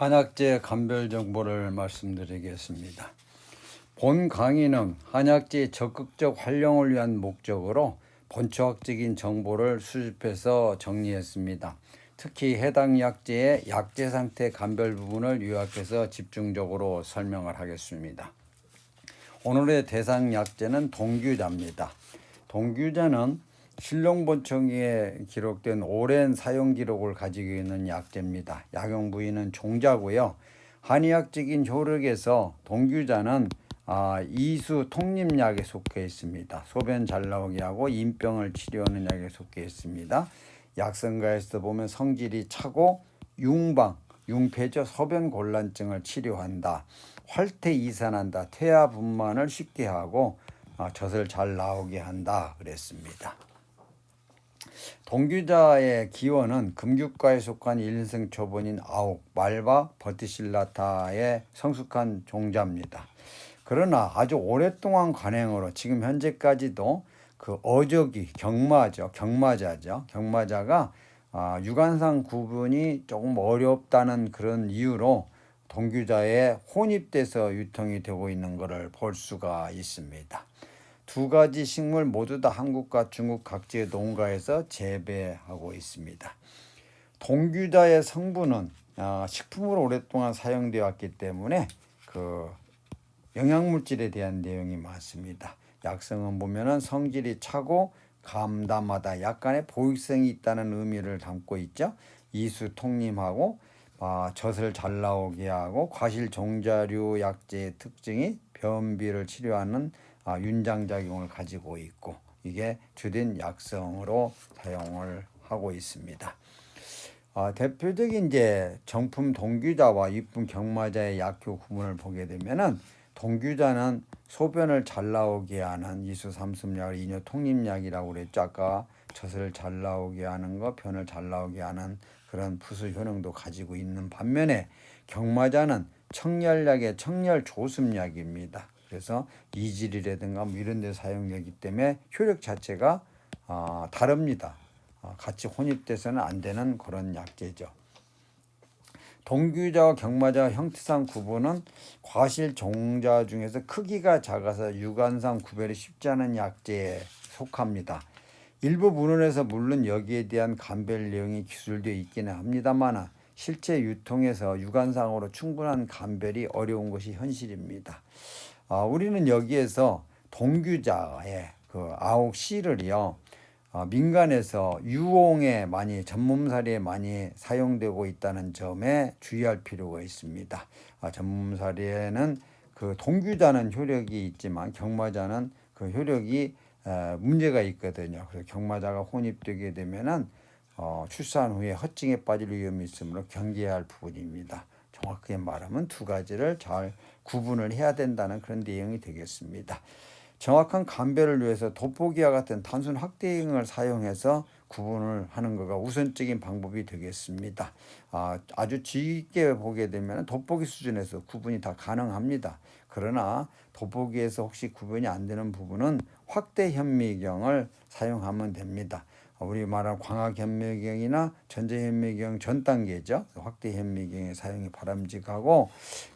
한약재 감별 정보를 말씀드리겠습니다. 본 강의는 한약재 적극적 활용을 위한 목적으로 본초학적인 정보를 수집해서 정리했습니다. 특히 해당 약재의 약재 상태 감별 부분을 요약해서 집중적으로 설명을 하겠습니다. 오늘의 대상 약재는 동규자입니다. 동규자는 신롱본청에 기록된 오랜 사용 기록을 가지고 있는 약재입니다. 약용 부위는 종자고요. 한의학적인 효력에서 동규자는 아, 이수 통림약에 속해 있습니다. 소변 잘 나오게 하고 인병을 치료하는 약에 속해 있습니다. 약성가에서 보면 성질이 차고 융방, 융폐죠. 소변 곤란증을 치료한다. 활태 이산한다. 태아 분만을 쉽게 하고 아, 젖을 잘 나오게 한다. 그랬습니다. 동규자의 기원은 금규과에 속한 일생 초본인 아옥, 말바, 버티실라타의 성숙한 종자입니다. 그러나 아주 오랫동안 관행으로 지금 현재까지도 그 어적이 경마죠, 경마자죠, 경마자가 아, 유관상 구분이 조금 어렵다는 그런 이유로 동규자에 혼입돼서 유통이 되고 있는 것을 볼 수가 있습니다. 두 가지 식물 모두 다 한국과 중국 각지의 농가에서 재배하고 있습니다. 동규자의 성분은 아, 식품으로 오랫동안 사용되어 왔기 때문에 그 영양물질에 대한 내용이 많습니다. 약성은 보면은 성질이 차고 감담하다 약간의 보익성이 있다는 의미를 담고 있죠. 이수 통림하고 아, 젖을 잘 나오게 하고 과실 종자류 약재의 특징이 변비를 치료하는 아, 윤장 작용을 가지고 있고 이게 주된 약성으로 사용을 하고 있습니다. 아, 대표적인 이제 정품 동규자와 이품 경마자의 약효 구분을 보게 되면은 동규자는 소변을 잘 나오게 하는 이수 삼습약을 이뇨 통림약이라고 그랬죠. 아까 젖을 잘 나오게 하는 거, 변을 잘 나오게 하는 그런 부수 효능도 가지고 있는 반면에 경마자는 청열약의 청열 조습약입니다. 그래서 이질이라든가 뭐 이런 데 사용되기 때문에 효력 자체가 아, 다릅니다. 아, 같이 혼입돼서는 안 되는 그런 약재죠. 동규자와 경마자 형태상 구분은 과실 종자 중에서 크기가 작아서 유관상 구별이 쉽지 않은 약재에 속합니다. 일부 문헌에서 물론 여기에 대한 감별 내용이 기술되어 있기는 합니다만 실제 유통에서 유관상으로 충분한 감별이 어려운 것이 현실입니다. 아, 우리는 여기에서 동규자의 그 아홉 씨를요 어, 민간에서 유홍에 많이 전몸살이에 많이 사용되고 있다는 점에 주의할 필요가 있습니다. 아, 전몸살이에는 그 동규자는 효력이 있지만 경마자는 그 효력이 에, 문제가 있거든요. 그래서 경마자가 혼입되게 되면은 어, 출산 후에 허증에 빠질 위험이 있으므로 경계해야 할 부분입니다. 정확하게 말하면 두 가지를 잘 구분을 해야 된다는 그런 내용이 되겠습니다. 정확한 감별을 위해서 돋보기와 같은 단순 확대형을 사용해서 구분을 하는 것가 우선적인 방법이 되겠습니다. 아, 아주 짙게 보게 되면 돋보기 수준에서 구분이 다 가능합니다. 그러나 돋보기에서 혹시 구분이 안 되는 부분은 확대 현미경을 사용하면 됩니다. 우리 말하는 광학 현미경이나 전자 현미경 전 단계죠. 확대 현미경의 사용이 바람직하고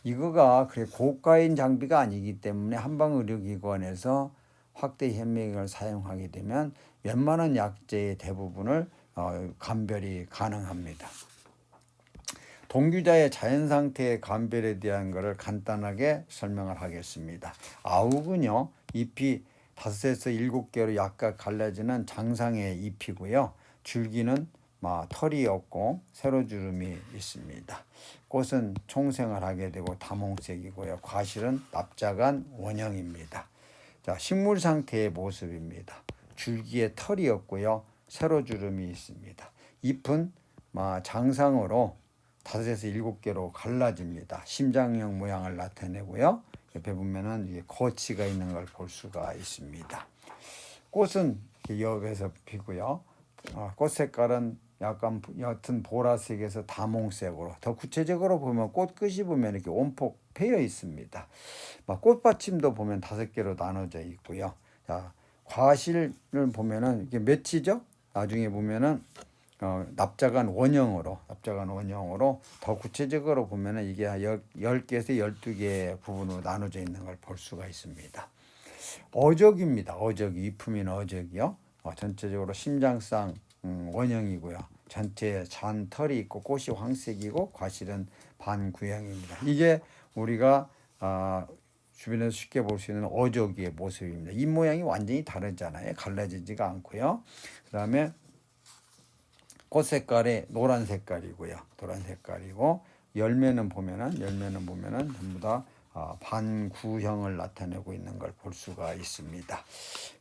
이거가 그래 고가인 장비가 아니기 때문에 한방 의료기관에서 확대 현미경을 사용하게 되면 웬만한 약제의 대부분을 어, 감별이 가능합니다. 동규자의 자연 상태의 감별에 대한 것을 간단하게 설명을 하겠습니다. 아욱은요 잎이 다섯에서 일곱 개로 약간 갈라지는 장상의 잎이고요. 줄기는 막 털이 없고 세로주름이 있습니다. 꽃은 총생을 하게 되고 다몽색이고요. 과실은 납작한 원형입니다. 자, 식물 상태의 모습입니다. 줄기에 털이 없고요. 세로주름이 있습니다. 잎은 막 장상으로 다섯에서 일곱 개로 갈라집니다. 심장형 모양을 나타내고요. 옆에 보면은 이게 거치가 있는 걸 볼 수가 있습니다. 꽃은 여기서 피고요. 어, 꽃 색깔은 약간 옅은 보라색에서 다몽색으로 더 구체적으로 보면 꽃 끝이 보면 이렇게 온폭 패여 있습니다. 막 꽃받침도 보면 다섯 개로 나눠져 있고요. 자, 과실을 보면은 이게 맺히죠? 나중에 보면은 어, 납작한 원형으로 납작한 원형으로 더 구체적으로 보면은 이게 열 10개에서 12개의 부분으로 나눠져 있는 걸 볼 수가 있습니다. 어적입니다. 어적 이품인 어적이요. 어, 전체적으로 심장상 음, 원형이고요. 전체에 잔털이 있고 꽃이 황색이고 과실은 반구형입니다. 이게 우리가 아, 주변에서 쉽게 볼 수 있는 어조기의 모습입니다. 이 모양이 완전히 다르잖아요. 갈라지지가 않고요. 그 다음에 꽃 색깔이 노란 색깔이고요. 노란 색깔이고 열매는 보면은 열매는 보면은 전부 다 아, 반구형을 나타내고 있는 걸 볼 수가 있습니다.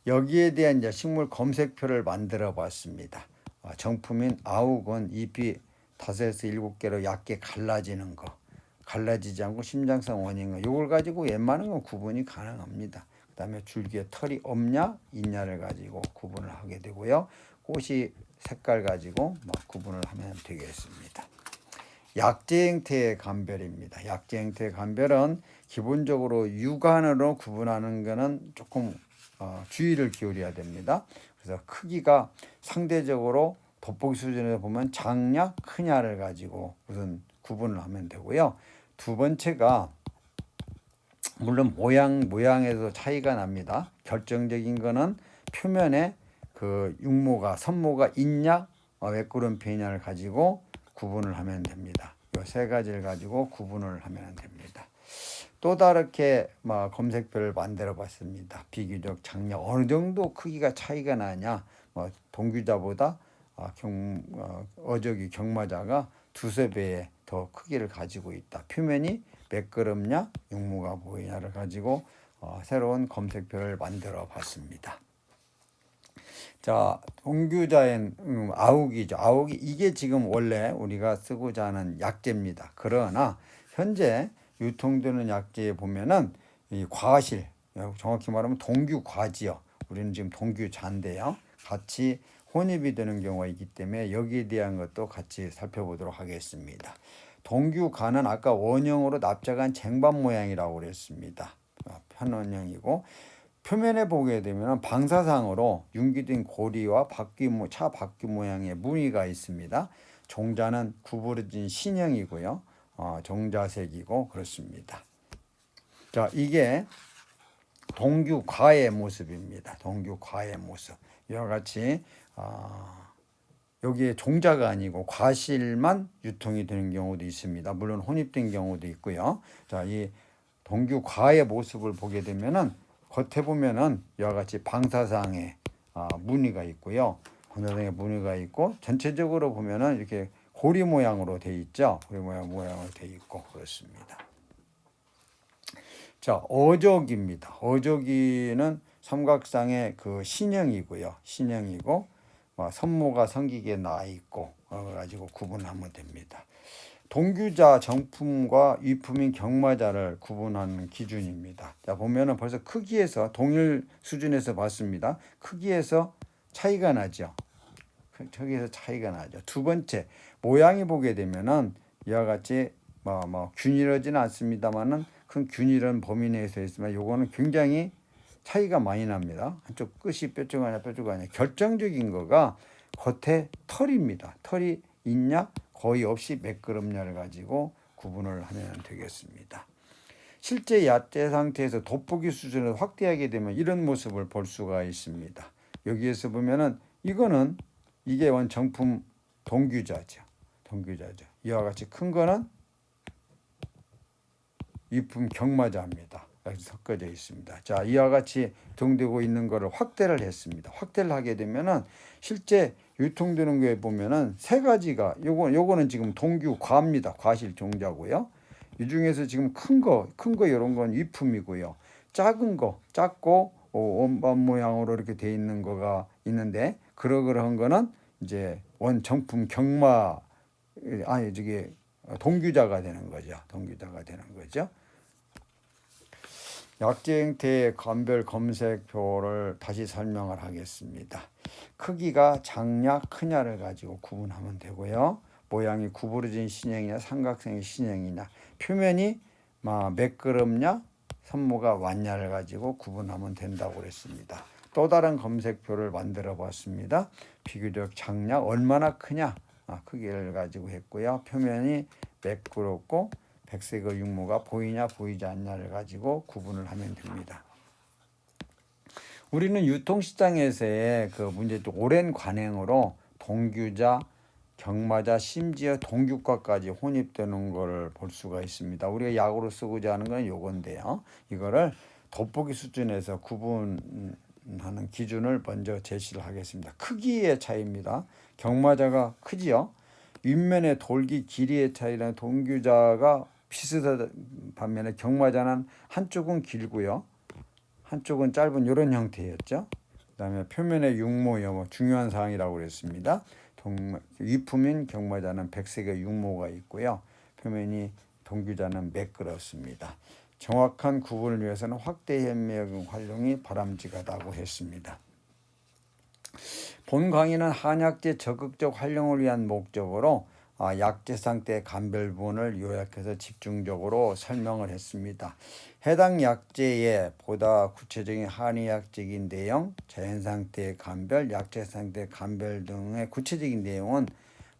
여기에 대한 이제 식물 검색표를 만들어 봤습니다. 아, 정품인 아욱은 잎이 다섯에서 일곱 개로 얇게 갈라지는 거, 갈라지지 않고 심장성 원인 거, 이걸 가지고 웬만한 건 구분이 가능합니다. 그 다음에 줄기에 털이 없냐 있냐를 가지고 구분을 하게 되고요. 꽃이 색깔 가지고 막 구분을 하면 되겠습니다. 약재 형태의 감별입니다. 약재 형태의 감별은 기본적으로 육안으로 구분하는 것은 조금 어, 주의를 기울여야 됩니다. 그래서 크기가 상대적으로 돋보기 수준에서 보면 작냐 크냐를 가지고 우선 구분을 하면 되고요. 두 번째가 물론 모양 모양에서 차이가 납니다. 결정적인 거는 표면에 그 육모가 선모가 있냐 어, 외꾸름피냐를 가지고 구분을 하면 됩니다. 이세 가지를 가지고 구분을 하면 됩니다. 또 다르게 뭐 검색표를 만들어 봤습니다. 비교적 작냐 어느 정도 크기가 차이가 나냐 뭐 동규자보다 아, 경, 어, 어적이 경마자가 두세 배의 더 크기를 가지고 있다. 표면이 매끄럽냐 육모가 보이냐를 가지고 어, 새로운 검색표를 만들어 봤습니다. 자, 동규자엔 음, 아욱이죠. 아욱이 이게 지금 원래 우리가 쓰고자 하는 약재입니다. 그러나 현재 유통되는 약재에 보면은 이 과실, 정확히 말하면 동규과지요. 우리는 지금 동규자인데요. 같이 혼입이 되는 경우가 있기 때문에 여기에 대한 것도 같이 살펴보도록 하겠습니다. 동규가는 아까 원형으로 납작한 쟁반 모양이라고 그랬습니다. 편원형이고 표면에 보게 되면 방사상으로 융기된 고리와 바퀴 모, 차 바퀴 모양의 무늬가 있습니다. 종자는 구부러진 신형이고요. 어, 종자색이고 그렇습니다. 자, 이게 동규과의 모습입니다. 동규과의 모습. 이와 같이 어, 여기에 종자가 아니고 과실만 유통이 되는 경우도 있습니다. 물론 혼입된 경우도 있고요. 자, 이 동규 과의 모습을 보게 되면은 겉에 보면은 이와 같이 방사상에 아, 무늬가 있고요. 방사상에 무늬가 있고 전체적으로 보면은 이렇게 고리 모양으로 돼 있죠. 고리 모양 모양으로 돼 있고 그렇습니다. 자, 어저기입니다. 어저기는 삼각상의 그 신형이고요. 신형이고 뭐 선모가 성기게 나 있고 어 가지고 구분하면 됩니다. 동규자 정품과 위품인 경마자를 구분하는 기준입니다. 자, 보면은 벌써 크기에서 동일 수준에서 봤습니다. 크기에서 차이가 나죠. 크기에서 차이가 나죠. 두 번째, 모양이 보게 되면은 이와 같이 뭐, 뭐 균일하지는 않습니다만은 큰 균일한 범위 내에서 있으면 요거는 굉장히 차이가 많이 납니다. 한쪽 끝이 뾰족 하냐 뾰족 하냐 결정적인 거가 겉에 털입니다. 털이 있냐 거의 없이 매끄럽냐를 가지고 구분을 하면 되겠습니다. 실제 야채 상태에서 돋보기 수준을 확대하게 되면 이런 모습을 볼 수가 있습니다. 여기에서 보면은 이거는 이게 원 정품 동규자죠. 동규자죠. 이와 같이 큰 거는 위품 경마자입니다. 섞어져 있습니다. 자, 이와 같이 동되고 있는 것을 확대를 했습니다. 확대를 하게 되면은 실제 유통되는 거에 보면은 세 가지가 요거 요거는 지금 동규 과입니다. 과실 종자고요. 이 중에서 지금 큰 거, 큰 거 이런 건 위품이고요. 작은 거, 작고 어, 원반 모양으로 이렇게 돼 있는 거가 있는데 그러그러한 거는 이제 원 정품 경마 아니 저기 동규자가 되는 거죠. 동규자가 되는 거죠. 약재 형태의 감별 검색표를 다시 설명을 하겠습니다. 크기가 작냐 크냐를 가지고 구분하면 되고요. 모양이 구부러진 신형이냐 삼각형의 신형이냐 표면이 막 매끄럽냐 선모가 왔냐를 가지고 구분하면 된다고 그랬습니다. 또 다른 검색표를 만들어 봤습니다. 비교적 장량 얼마나 크냐 아, 크기를 가지고 했고요. 표면이 매끄럽고 백색의 육모가 보이냐 보이지 않냐를 가지고 구분을 하면 됩니다. 우리는 유통시장에서의 그 문제점 오랜 관행으로 동규자, 경마자, 심지어 동규과까지 혼입되는 것을 볼 수가 있습니다. 우리가 약으로 쓰고자 하는 건 요건데요. 이거를 돋보기 수준에서 구분하는 기준을 먼저 제시를 하겠습니다. 크기의 차이입니다. 경마자가 크지요. 윗면의 돌기 길이의 차이는 동규자가 비슷한 반면에 경마자는 한쪽은 길고요. 한쪽은 짧은 이런 형태였죠. 그다음에 표면의 육모 여모 중요한 사항이라고 그랬습니다. 동, 위품인 경마자는 백색의 육모가 있고요. 표면이 동규자는 매끄럽습니다. 정확한 구분을 위해서는 확대 현미경 활용이 바람직하다고 했습니다. 본 강의는 한약재 적극적 활용을 위한 목적으로 아, 약재 상태 감별 부분을 요약해서 집중적으로 설명을 했습니다. 해당 약재의 보다 구체적인 한의학적인 내용, 자연 상태의 감별, 약재 상태 감별 등의 구체적인 내용은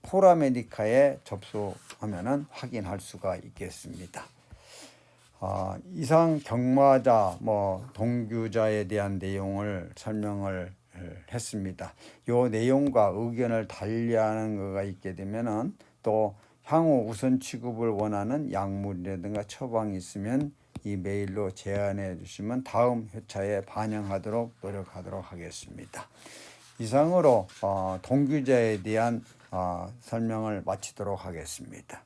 포라메디카에 접수하면 확인할 수가 있겠습니다. 아, 이상 경마자, 뭐 동규자에 대한 내용을 설명을 했습니다. 요 내용과 의견을 달리하는 거가 있게 되면은 또 향후 우선 취급을 원하는 약물이라든가 처방이 있으면 이 메일로 제안해 주시면 다음 회차에 반영하도록 노력하도록 하겠습니다. 이상으로 어, 동규자에 대한 어, 설명을 마치도록 하겠습니다.